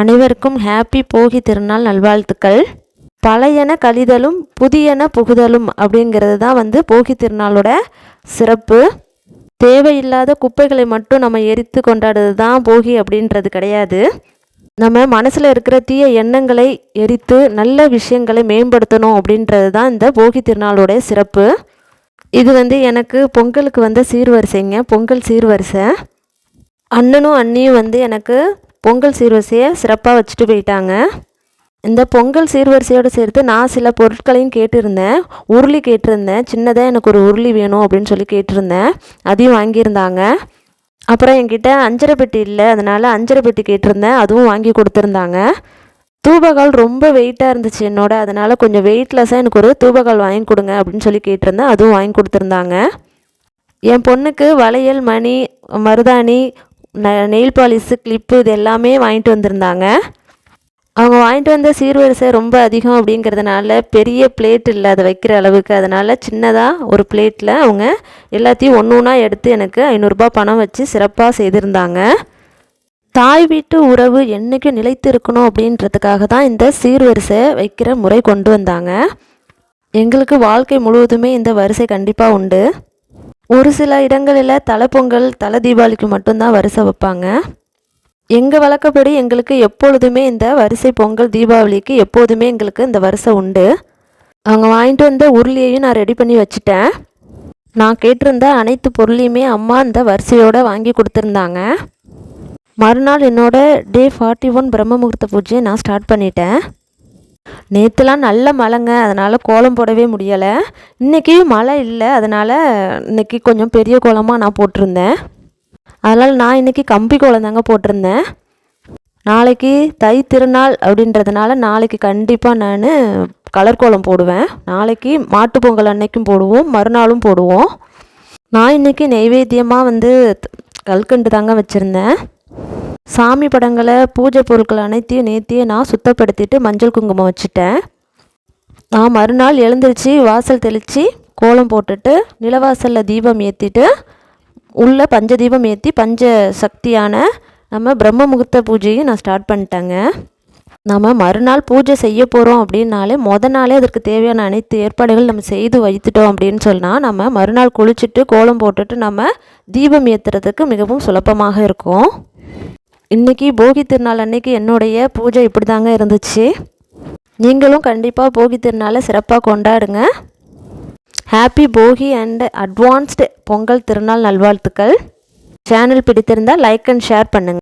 அனைவருக்கும் ஹாப்பி போகி திருநாள் நல்வாழ்த்துக்கள். பழையன கழிதலும் புதியன புகுதலும் அப்படிங்கிறது தான் வந்து போகி திருநாளோட சிறப்பு. தேவையில்லாத குப்பைகளை மட்டும் நம்ம எரித்து கொண்டாடுறது தான் போகி அப்படின்றது கிடையாது. நம்ம மனசில் இருக்கிற தீய எண்ணங்களை எரித்து நல்ல விஷயங்களை மேம்படுத்தணும் அப்படின்றது தான் இந்த போகி திருநாளோடைய சிறப்பு. இது வந்து எனக்கு பொங்கலுக்கு வந்த சீர்வரிசைங்க பொங்கல் சீர்வரிசை. அண்ணனும் அண்ணியும் வந்து எனக்கு பொங்கல் சீர்வரிசையை சிறப்பாக வச்சுட்டு போயிட்டாங்க. இந்த பொங்கல் சீர்வரிசையோடு சேர்த்து நான் சில பொருட்களையும் கேட்டிருந்தேன். உருளி கேட்டிருந்தேன். சின்னதாக எனக்கு ஒரு உருளி வேணும் அப்படின்னு சொல்லி கேட்டிருந்தேன். அதையும் வாங்கியிருந்தாங்க. அப்புறம் என்கிட்ட அஞ்சரை பெட்டி இல்லை. அதனால் அஞ்சரை பெட்டி கேட்டிருந்தேன். அதுவும் வாங்கி கொடுத்துருந்தாங்க. தூபகால் ரொம்ப வெயிட்டாக இருந்துச்சு என்னோட. அதனால் கொஞ்சம் வெயிட்லெஸ்ஸாக எனக்கு ஒரு தூபகால் வாங்கி கொடுங்க அப்படின்னு சொல்லி கேட்டிருந்தேன். அதுவும் வாங்கி கொடுத்துருந்தாங்க. என் பொண்ணுக்கு வளையல் மணி மருதாணி நெயில் பாலிஷு கிளிப்பு இது எல்லாமே வாங்கிட்டு வந்திருந்தாங்க. அவங்க வாங்கிட்டு வந்த சீர்வரிசை ரொம்ப அதிகம் அப்படிங்கிறதுனால பெரிய பிளேட் இல்லை அதை வைக்கிற அளவுக்கு. அதனால் சின்னதாக ஒரு பிளேட்டில் அவங்க எல்லாத்தையும் ஒன்று ஒன்றா எடுத்து எனக்கு ஐநூறுரூபா பணம் வச்சு சிறப்பாக செய்திருந்தாங்க. தாய் வீட்டு உறவு என்றைக்கும் நிலைத்து இருக்கணும் அப்படின்றதுக்காக தான் இந்த சீர்வரிசை வைக்கிற முறை கொண்டு வந்தாங்க. எங்களுக்கு வாழ்க்கை முழுவதுமே இந்த வரிசை கண்டிப்பாக உண்டு. ஒரு சில இடங்களில் தலை பொங்கல் தலை தீபாவளிக்கு மட்டும்தான் வரிசை வைப்பாங்க. எங்கள் வழக்கப்படி எங்களுக்கு எப்பொழுதுமே இந்த வரிசை பொங்கல் தீபாவளிக்கு எப்போதுமே எங்களுக்கு இந்த வரிசை உண்டு. அவங்க வாங்கிட்டு வந்த உருளியையும் நான் ரெடி பண்ணி வச்சுட்டேன். நான் கேட்டிருந்த அனைத்து பொருளையுமே அம்மா இந்த வரிசையோடு வாங்கி கொடுத்துருந்தாங்க. மறுநாள் என்னோட டே ஃபார்ட்டி ஒன் பிரம்ம முகூர்த்த பூஜையை நான் ஸ்டார்ட் பண்ணிட்டேன். நேற்றுலாம் நல்ல மழைங்க அதனால் கோலம் போடவே முடியலை. இன்றைக்கி மழை இல்லை அதனால் இன்றைக்கி கொஞ்சம் பெரிய கோலமாக நான் போட்டிருந்தேன். அதனால் நான் இன்றைக்கி கம்பி கோலம் தாங்க போட்டிருந்தேன். நாளைக்கு தை திருநாள் அப்படின்றதுனால நாளைக்கு கண்டிப்பாக நான் கலர் கோலம் போடுவேன். நாளைக்கு மாட்டுப் பொங்கல் அன்னைக்கும் போடுவோம் மறுநாளும் போடுவோம். நான் இன்றைக்கி நெய்வேத்தியமாக வந்து கல்கண்டு தாங்க வச்சுருந்தேன். சாமி படங்களை பூஜை பொருட்கள் அனைத்தையும் நேத்தியே நான் சுத்தப்படுத்திட்டு மஞ்சள் குங்குமம் வச்சுட்டேன். நான் மறுநாள் எழுந்திரிச்சு வாசல் தெளித்து கோலம் போட்டுட்டு நிலவாசலில் தீபம் ஏற்றிட்டு உள்ளே பஞ்ச தீபம் ஏற்றி பஞ்ச சக்தியான நம்ம பிரம்ம முகூர்த்த பூஜையும் நான் ஸ்டார்ட் பண்ணிட்டேங்க. நம்ம மறுநாள் பூஜை செய்ய போகிறோம் அப்படின்னாலே மொதல் நாளே அதற்கு தேவையான அனைத்து ஏற்பாடுகள் நம்ம செய்து வைத்துட்டோம் அப்படின்னு சொன்னால் நம்ம மறுநாள் குளிச்சுட்டு கோலம் போட்டுட்டு நம்ம தீபம் ஏற்றுறதுக்கு மிகவும் சுலபமாக இருக்கும். இன்றைக்கி போகி திருநாள் அன்னைக்கு என்னுடைய பூஜை இப்படி தாங்க இருந்துச்சு. நீங்களும் கண்டிப்பாக போகி திருநாளை சிறப்பாக கொண்டாடுங்க. ஹாப்பி போகி அண்ட் அட்வான்ஸ்டு பொங்கல் திருநாள் நல்வாழ்த்துக்கள். சேனல் பிடித்திருந்தால் லைக் அண்ட் ஷேர் பண்ணுங்கள்